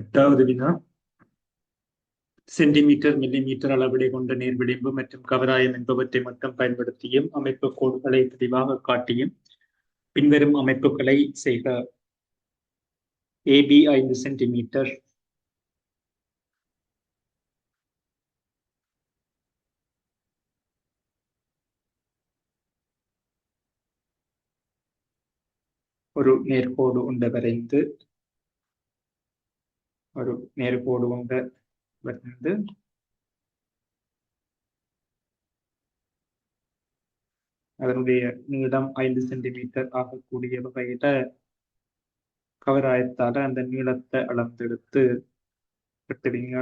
எட்டாவது வினா. Centimetre millimetre அளவிடை கொண்ட நேர்விளிம்பு மற்றும் கவராயம் என்பவற்றை மட்டும் பயன்படுத்தியும் அமைப்பு கோடுகளை தெளிவாக காட்டியும் பின்வரும் அமைப்புகளை செய்க. ஏபி ஐந்து சென்டிமீட்டர். ஒரு நேர்கோடு உண்டு வரைந்து ஒரு நேர்கோடு உண்ட வரைந்து அதனுடைய நீளம் ஐந்து சென்டிமீட்டர் ஆகக்கூடிய வகையில கவராயத்தால அந்த நீளத்தை அளந்தெடுத்து கட்டுவீங்க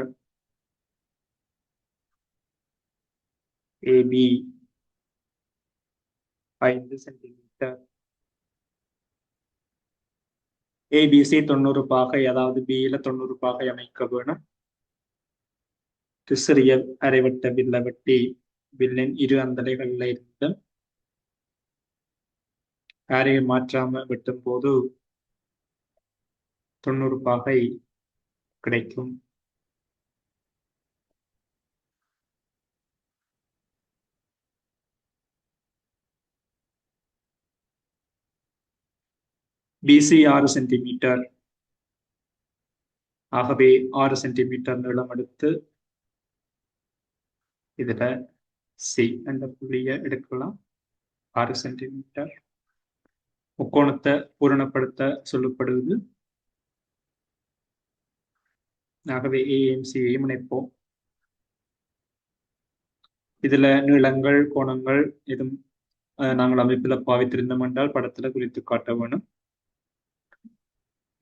ஏபி ஐந்து சென்டிமீட்டர் ஏபிசி தொண்ணூறு பாகை அதாவது பியில தொண்ணூறு பாகை அமைக்க வேணும். சிறிய அரைவட்ட வில்ல வெட்டி வில்லின் இரு அந்தலைகளில் இருந்து அரையை மாற்றாம வெட்டும் போது தொண்ணூறு பாகை கிடைக்கும். பிசி ஆறு சென்டிமீட்டர் ஆகவே ஆறு சென்டிமீட்டர் நீளம் எடுத்து இதுல சி என்ற புள்ளியை எடுக்கலாம். ஆறு சென்டிமீட்டர் முக்கோணத்தை பூரணப்படுத்த சொல்லப்படுவது. ஆகவே ஏஎம்சியையும் இணைப்போம். இதுல நீளங்கள் கோணங்கள் எதுவும் நாங்கள் அமைப்பில் பாவித்திருந்தோம் என்றால் படத்துல குறித்து காட்ட வேணும்.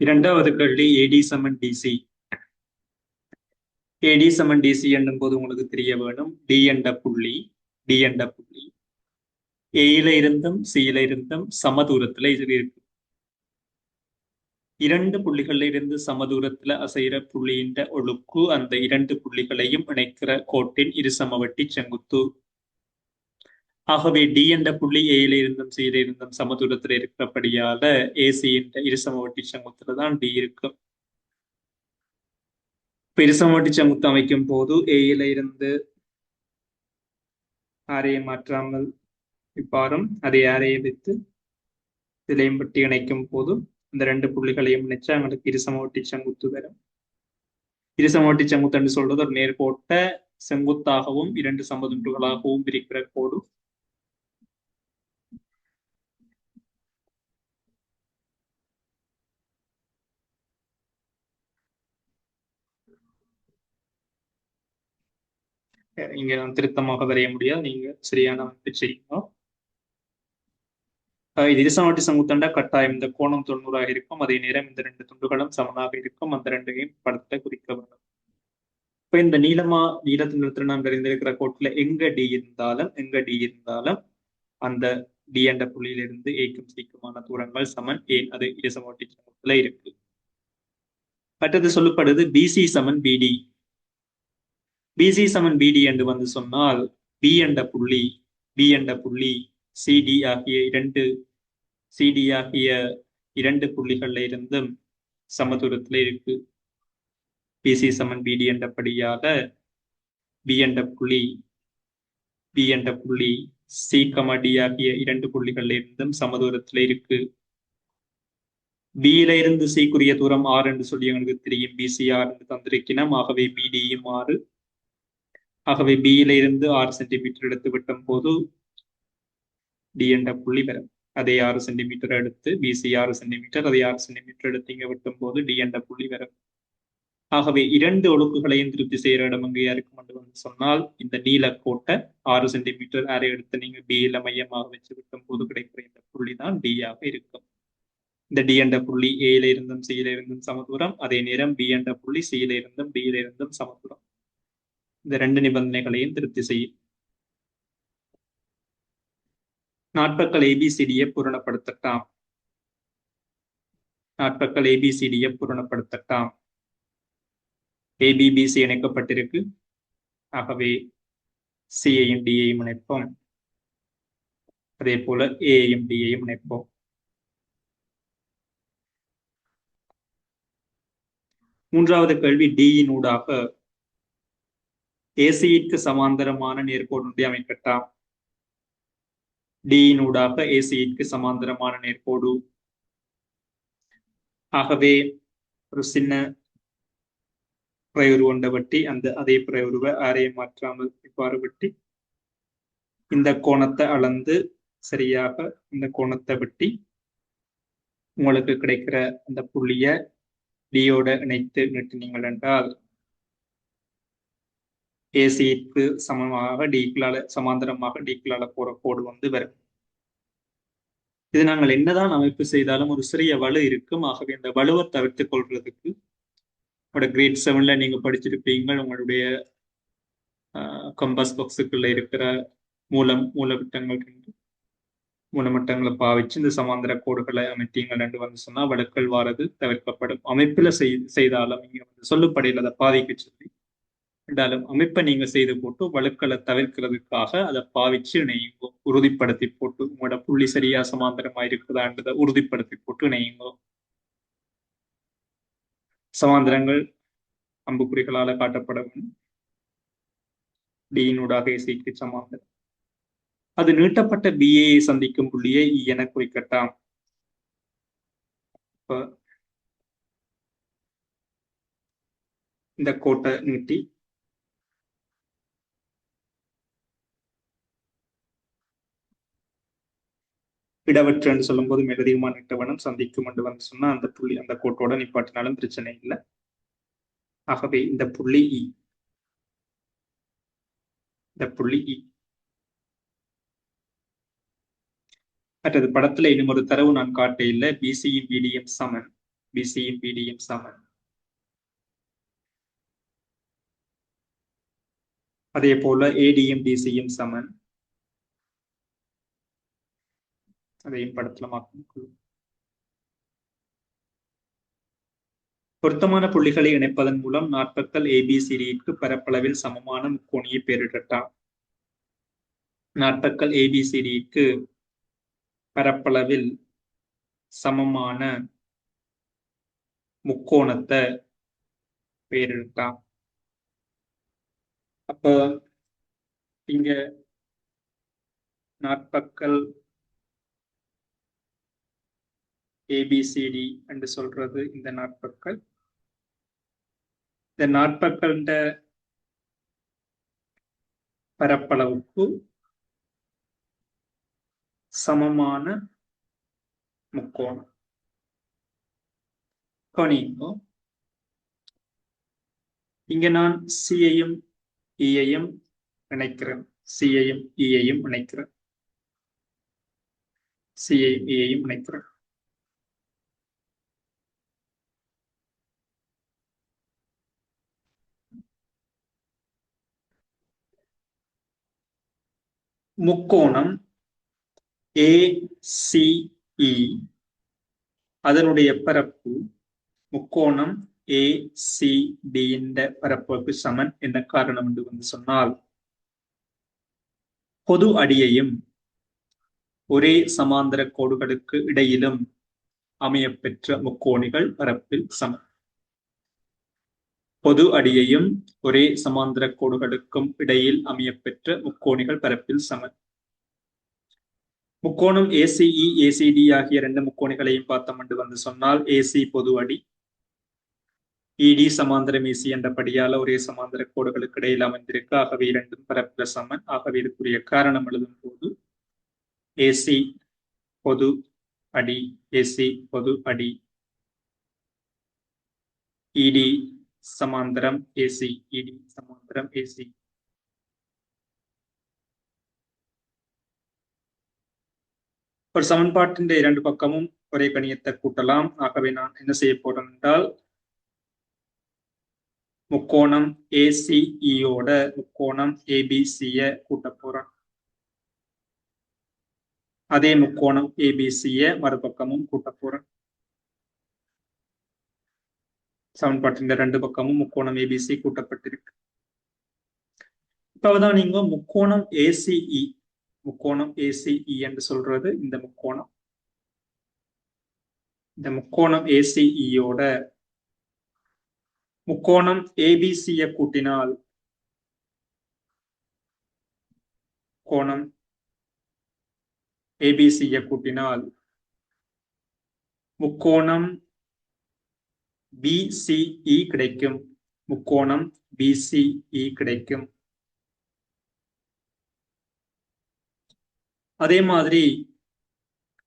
இரண்டாவது கேள்வி ஏடி சமன் டிசி ஏடி சமன் டிசி என்னும் போது உங்களுக்கு தெரிய வேணும். டி என்ற புள்ளி டி என்ற புள்ளி. ஏயில இருந்தும் சியில இருந்தும் சம தூரத்துல இது இருக்கு. இரண்டு புள்ளிகள்ல இருந்து சமதூரத்துல அசைகிற புள்ளியின் ஒழுக்கு அந்த இரண்டு புள்ளிகளையும் இணைக்கிற கோட்டின் இரு சமவட்டி செங்குத்து ஆகவே டி என்ற புள்ளி ஏல இருந்தும் சியில இருந்தும் சமதூரத்துல இருக்கிறபடியால ஏசி என்ற இருசம ஒட்டி செங்குத்துல தான் டி இருக்கும் இப்ப ஒட்டி சமவட்டி செங்குத்து அமைக்கும் போது ஏயில இருந்து ஆரையை மாற்றாமல் இப்பாரும் அதை ஆரையை வைத்து இதிலையும் பட்டி இணைக்கும் போதும் இந்த ரெண்டு புள்ளிகளையும் இணைச்சா எங்களுக்கு இருசமவட்டி செங்குத்து வரும். இருசமோட்டி செங்குத்து என்று சொல்றது ஒரு நேர்கோட்ட செங்குத்தாகவும் இரண்டு சமதுண்டுகளாகவும் பிரிக்கிற கோடு. இங்க திருத்தமாக வரைய முடியாது. நீங்க சரியான அமைப்பு செய்யணும் இது இருசமவட்டி சங்குத்தண்டா கட்டாயம். இந்த கோணம் தொண்ணூறாக இருக்கும். அதே நேரம் இந்த ரெண்டு துண்டுகளும் சமனாக இருக்கும். அந்த ரெண்டையும் படத்தை குறிக்க வேண்டும். இப்ப இந்த நீளமா நீளத்தின் நிறுத்த நாம் தெரிந்திருக்கிற கோட்டுல எங்க டி இருந்தாலும் எங்க டி இருந்தாலும் அந்த டி என்ற புள்ளியிலிருந்து ஏக்கும் சிக்குமான தூரங்கள் சமன். ஏன்? அது இருசமவட்டி சமூகத்துல இருக்கு. அடுத்தது சொல்லப்படுது பிசி சமன் பிடி பிசி சமன் பிடி என்று வந்து சொன்னால் பி என்ற புள்ளி பி என்ற புள்ளி சிடி ஆகிய இரண்டு சிடி ஆகிய இரண்டு புள்ளிகள்ல இருந்தும் சமதூரத்துல இருக்கு. பிசி சமன் பிடி என்றபடியாக பி என்ற புள்ளி பி என்ற புள்ளி சி கமடி ஆகிய இரண்டு புள்ளிகள்ல இருந்தும் சமதூரத்துல இருக்கு. பியில இருந்து சிக்குரிய தூரம் ஆறு என்று சொல்லி எங்களுக்கு தெரியும். பிசி ஆறு என்று தந்திருக்கிறோம் ஆகவே பிடியும் ஆறு ஆகவே பியில இருந்து ஆறு சென்டிமீட்டர் எடுத்து விட்டும் போது டி என்ற புள்ளி வரும் அதே ஆறு சென்டிமீட்டர் எடுத்து பிசி ஆறு சென்டிமீட்டர் அதே ஆறு சென்டிமீட்டர் எடுத்து இங்க விட்டும் போது டி என்ற புள்ளி வரும். ஆகவே இரண்டு ஒழுக்குகளையும் திருப்தி செய்யற இடம் எங்கேயா இருக்கும் என்று வந்து சொன்னால் இந்த நீல கோட்டை ஆறு சென்டிமீட்டர் அரை எடுத்து நீங்க பியில மையமாக வச்சு விட்டும் போது கிடைக்கிற இந்த புள்ளி தான் டி ஆக இருக்கும். இந்த டி என்ற புள்ளி ஏல இருந்தும் சியில இருந்தும் சமதூரம் அதே நேரம் பி என்ற புள்ளி சியில இருந்தும் டியில இருந்தும் சமதூரம். இந்த ரெண்டு நிபந்தனைகளையும் திருப்தி செய்யும். நாட்பக்கள் ஏபிசிடியை பூரணப்படுத்தட்டாம். நாட்பக்கள் ஏபிசிடியை பூரணப்படுத்தட்டாம். ஏபிபிசி இணைக்கப்பட்டிருக்கு. ஆகவே சியையும் டியையும் இணைப்போம். அதே போல ஏயும் டியையும் இணைப்போம். மூன்றாவது கேள்வி டியின் ஊடாக ஏசியிற்கு சமாந்தரமான நேர்கோடு ஒன்றை அமைக்கட்டாம் டியின் ஊடாக ஏசியிற்கு சமாந்தரமான நேர்கோடு. ஆகவே ஒரு சின்ன பிரயுரு கொண்ட வட்டி அந்த அதே பிரயுருவை ஆரையும் மாற்றாமல் இவ்வாறு வெட்டி இந்த கோணத்தை அளந்து சரியாக இந்த கோணத்தை வெட்டி உங்களுக்கு கிடைக்கிற அந்த புள்ளிய டியோட இணைத்து நீட்டினீங்கள் என்றால் ஏசிக்கு சமமாக டிக்களால சமாந்தரமாக டிக்களால போற கோடு வந்து வரும். இது நாங்கள் என்னதான் அமைப்பு செய்தாலும் ஒரு சிறிய வலு இருக்கும். ஆகவே இந்த வலுவை தவிர்த்து கொள்றதுக்கு உங்களோட கிரேட் செவன்ல நீங்க படிச்சிருப்பீங்க உங்களுடைய கம்பஸ் பாக்ஸுக்குள்ள இருக்கிற மூலம் மூலவிட்டங்கள் ரெண்டு மூலமட்டங்களை பாவிச்சு இந்த சமாந்தர கோடுகளை அமைத்தீங்க ரெண்டு வந்து சொன்னா வழுக்கள் வாரது தவிர்க்கப்படும். அமைப்புல செய் செய்தாலும் இங்க வந்து சொல்லுப்படையில் அதை பாதிக்க சொல்லி என்றாலும் அமைப்பை நீங்க செய்து போட்டு வழுக்களை தவிர்க்கிறதுக்காக அதை பாவிச்சு இணையுங்கோ. உறுதிப்படுத்தி போட்டு உங்களோட புள்ளி சரியா சமாந்தரமா இருக்குதான்றதை உறுதிப்படுத்தி போட்டு இணையுங்கோ. சமாந்திரங்கள் அம்புக்குறிகளால காட்டப்படவும் வேண்டும் டியினூடாக இசைக்கு சமாந்தரம். அது நீட்டப்பட்ட பிஏயை சந்திக்கும் புள்ளியை e என குறிக்கட்டாம். இந்த கோட்டை நீட்டி இடவற்றுன்னு சொல்லும் போது மேலதிகமா நீட்டவனும் சந்திக்கும் என்று வந்து சொன்னா அந்த புள்ளி அந்த கோட்டோட நிப்பாட்டினாலும் பிரச்சனை இல்லை. ஆகவே இந்த புள்ளி இ. இந்த புள்ளி இ. மற்றது படத்துல இன்னும் ஒரு தரவு நான் காட்ட இல்லை பிசியும் பிடிஎம் சமன். பிசியும் பிடிஎம் சமன். அதே போல ஏடிஎம் டிசியும் சமன். அதையும் படத்துல குழு. பொருத்தமான புள்ளிகளை இணைப்பதன் மூலம் நாற்பத்தல் ஏபிசிடிக்கு பரப்பளவில் சமமான முக்கோணியை பெயரிடட்டா நாற்பக்கல் ஏபிசிடிக்கு பரப்பளவில் சமமான முக்கோணத்தை பெயரிட்டான் அப்ப இங்க நாற்பக்கல் ஏபிசிடி என்று சொல்றது இந்த நாட்பக்கள் இந்த நாட்பக்கள் பரப்பளவுக்கு சமமான முக்கோணம். கவனிங்கோ இங்க நான் சியையும் இயையும் e இணைக்கிறேன். சியையும் இயையும் e இணைக்கிறேன். சியையும் இயையும் e இணைக்கிறேன். முக்கோணம் ஏசிஇ e. அதனுடைய பரப்பு முக்கோணம் ஏசிடி என்ற பரப்புக்கு சமன் என்ன காரணம் என்று வந்து சொன்னால் பொது அடியையும் ஒரே சமாந்தர கோடுகளுக்கு இடையிலும் அமையப்பெற்ற முக்கோணிகள் பரப்பில் சமன் பொது அடியையும் ஒரே சமாந்திர கோடுகளுக்கும் இடையில் அமையப்பெற்ற முக்கோணிகள் பரப்பில் சம. முக்கோணம் ஏசிஇ ஏசிடி e, ஆகிய இரண்டு முக்கோணிகளையும் பார்த்தோம் என்று வந்து சொன்னால் ஏசி பொது அடி e, இடி சமாந்தரம் ஏசி என்ற படியால ஒரே சமாந்திர கோடுகளுக்கு இடையில் அமைந்திருக்கு. ஆகவே இரண்டும் பரப்பில சமன் ஆகவே இதுக்குரிய காரணம் எழுதும் போது ஏசி பொது அடி ஏசி பொது அடி e, இடி சமாந்தரம் ஏசி இடி சமாந்தரம் ஏசி ஒரு சமன்பாட்டின் இரண்டு பக்கமும் ஒரே கணியத்தை கூட்டலாம். ஆகவே நான் என்ன செய்ய போறேன் என்றால் முக்கோணம் ஏசிஇயோட முக்கோணம் ஏபிசிய கூட்ட போறேன். அதே முக்கோணம் ஏபிசிய மறுபக்கமும் கூட்ட போறேன். சமன்பாட்டின் ரெண்டு பக்கமும் முக்கோணம் ஏபிசி கூட்டப்பட்டிருக்கு. இப்பதான் நீங்க முக்கோணம் ஏசிஇ முக்கோணம் ஏசிஇ என்று சொல்றது இந்த முக்கோணம். இந்த முக்கோணம் ஏசிஇயோட முக்கோணம் ஏபிசிய கூட்டினால் கோணம் ஏபிசிய கூட்டினால் முக்கோணம் பிசிஇ கிடைக்கும். முக்கோணம் பிசிஇ கிடைக்கும். அதே மாதிரி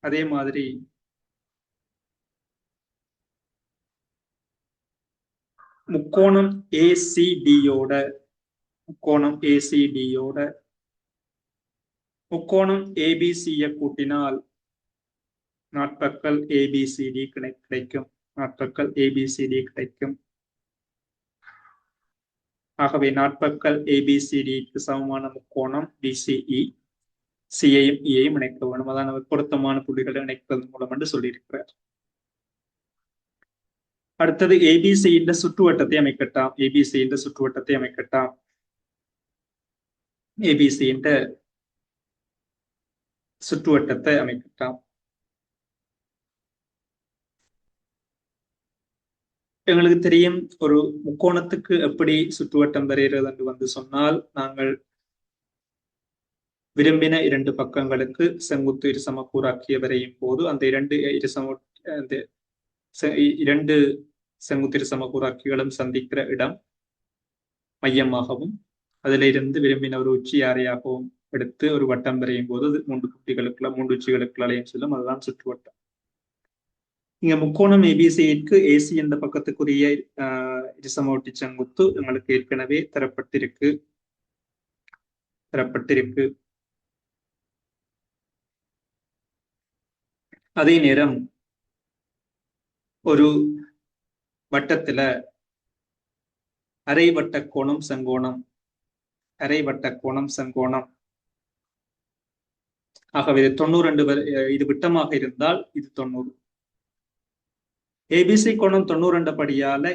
அதே மாதிரி முக்கோணம் ஏசிடியோட முக்கோணம் ஏசிடியோட முக்கோணம் ஏபிசியை கூட்டினால் நாட்பக்கல் ஏபிசிடி கிடைக்கும். நாட்பக்கல் ஏபிசிடி கிடைக்கும் ஆகவே நாட்பக்கல் ஏபிசிடிக்கு சமமான முக்கோணம் பிசிஇ சிஐயும் e. இயையும் e இணைக்க வேண்டும். அதான் பொருத்தமான புள்ளிகளை இணைப்பதன் மூலம் என்று சொல்லியிருக்கிறார். அடுத்தது ஏபிசி என்ற சுற்றுவட்டத்தை அமைக்கட்டாம். ஏபிசி என்ற சுற்றுவட்டத்தை அமைக்கட்டாம். ஏபிசி என்ற சுற்றுவட்டத்தை அமைக்கட்டாம். எங்களுக்கு தெரியும் ஒரு முக்கோணத்துக்கு எப்படி சுற்றுவட்டம் வரைகிறது என்று வந்து சொன்னால் நாங்கள் விரும்பின இரண்டு பக்கங்களுக்கு செங்குத்து இருசமக்கூறாக்கிய வரையும் போது அந்த இரண்டு இருசம அந்த இரண்டு செங்குத்து இருசமக்கூறாக்கிகளும் சந்திக்கிற இடம் மையமாகவும் அதிலிருந்து விரும்பின ஒரு உச்சி அறையாகவும் எடுத்து ஒரு வட்டம் வரையும் போது அது மூன்று குட்டிகளுக்குள்ள மூன்று உச்சிகளுக்குள்ளையும் செல்லும். அதுதான் சுற்றுவட்டம். இங்க முக்கோணம் ஏபிசிக்கு ஏசி என்ற பக்கத்துக்குரிய இருசமோட்டி செங்குத்து எங்களுக்கு ஏற்கனவே தரப்பட்டிருக்கு. தரப்பட்டிருக்கு. அதே நேரம் ஒரு வட்டத்துல அரை வட்ட கோணம் செங்கோணம் அரை வட்ட கோணம் செங்கோணம். ஆகவே இது தொண்ணூறு ரெண்டு இது விட்டமாக இருந்தால் இது தொண்ணூறு. ஏபிசி கோணம் தொண்ணூறு ரெண்டு படியால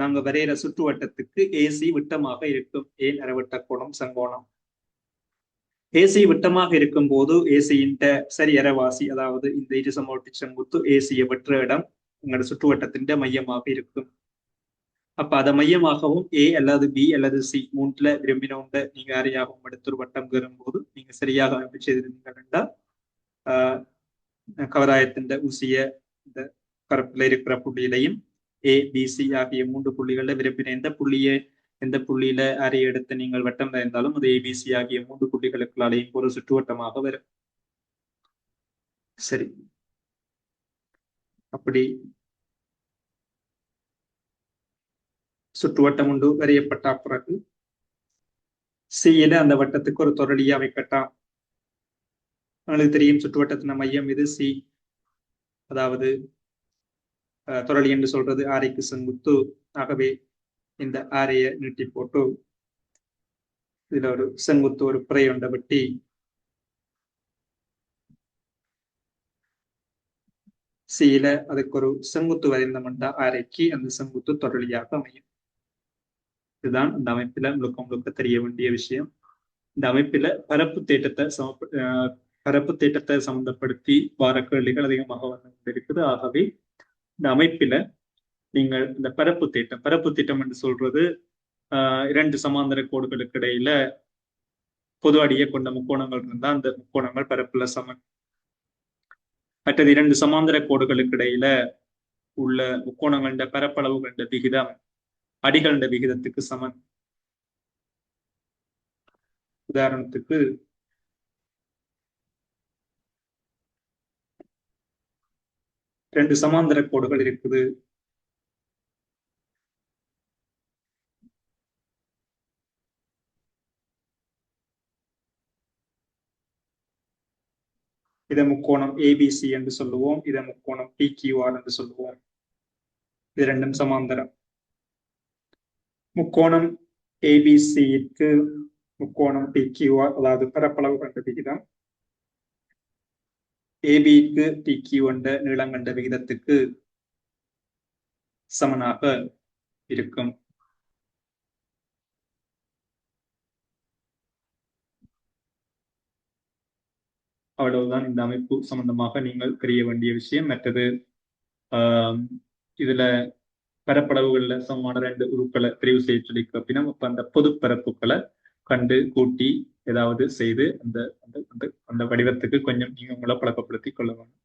நாங்க வரைகிற சுற்றுவட்டத்துக்கு ஏசி விட்டமாக இருக்கும். ஏன் அரைவட்ட கோணம் சங்கோணம். ஏசி விட்டமாக இருக்கும் போது ஏசியின் சரி அரைவாசி அதாவது இந்த இருசமோட்டி செங்குத்து ஏசியை வெற்ற இடம் உங்களோட சுற்றுவட்டத்தின் மையமாக இருக்கும். அப்ப அதை மையமாகவும் ஏ அல்லது பி அல்லது சி மூன்றுல விரும்பினவங்க நீங்க அறையாகவும் எடுத்து ஒரு வட்டம் பெறும்போது நீங்க சரியாக அமைப்பு செய்திருந்தீங்கன்னா ஆஹ் கவராயத்தின் ஊசிய இந்த பரப்புல இருக்கிற புள்ளியிலையும் ஏ பிசி ஆகிய மூன்று புள்ளிகளில் விரும்பின எந்த புள்ளியை எந்த புள்ளியில அறை எடுத்து நீங்கள் வட்டம் வரைந்தாலும் அது ஏபிசி ஆகிய மூன்று புள்ளிகளுக்குள்ளாலேயும் ஒரு சுற்றுவட்டமாக வரும். சரி. அப்படி சுற்றுவட்டம் உண்டு வரையப்பட்ட பிறகு சியில அந்த வட்டத்துக்கு ஒரு தொடரியா அமைக்கட்டாம். உங்களுக்கு தெரியும் சுற்றுவட்டத்தின் மையம் இது சி அதாவது துரளி என்று சொல்றது ஆரைக்கு செங்குத்து ஆகவே இந்த ஆரைய நீட்டி போட்டு இதுல ஒரு செங்குத்து ஒரு பிறையொண்ட வெட்டி சீல அதுக்கு ஒரு செங்குத்து வரைந்தமண்டா ஆரைக்கு அந்த செங்குத்து தொடலியாக அமையும். இதுதான் இந்த அமைப்பில முழுக்க முழுக்க தெரிய வேண்டிய விஷயம். இந்த அமைப்பில பரப்பு தேட்டத்தை சம பரப்பு தேட்டத்தை சம்பந்தப்படுத்தி வார கேள்விகள் அதிகமாக வந்து கொண்டிருக்குது. ஆகவே இந்த அமைப்பில நீங்கள் இந்த பரப்பு திட்டம் பரப்பு திட்டம் என்று சொல்றது ஆஹ் இரண்டு சமாந்தர கோடுகளுக்கு இடையில பொது அடியை கொண்ட முக்கோணங்கள் இருந்தா அந்த முக்கோணங்கள் பரப்புல சமன் மற்றது இரண்டு சமாந்தர கோடுகளுக்கு இடையில உள்ள முக்கோணங்கள பரப்பளவு கண்ட விகிதம் அடிகளண்ட விகிதத்துக்கு சமன் உதாரணத்துக்கு ரெண்டு சமாந்தர கோடுகள் இருக்குது. இதை முக்கோணம் ஏபிசி என்று சொல்லுவோம். இதை முக்கோணம் பிக்யூஆர் என்று சொல்லுவோம். இது ரெண்டும் சமாந்தரம். முக்கோணம் ஏபிசிக்கு முக்கோணம் பிக்யூஆர் அதாவது பரப்பளவு கண்ட விகிதம் ஏபிக்கு டிக்யூ என்ற நீளம் கண்ட விகிதத்துக்கு சமனாக இருக்கும். அவ்வளவுதான் இந்த அமைப்பு சம்பந்தமாக நீங்கள் தெரிய வேண்டிய விஷயம். மற்றது ஆஹ் இதுல பரப்பளவுகள்ல சமமான ரெண்டு உருக்களை தெரிவு செய்ய சொல்லி அப்படின்னா அந்த பொது பரப்புகளை கண்டு கூட்டி ஏதாவது செய்து அந்த அந்த அந்த வடிவத்துக்கு கொஞ்சம் நீங்க உங்களை பழக்கப்படுத்தி கொள்ள வேண்டும்.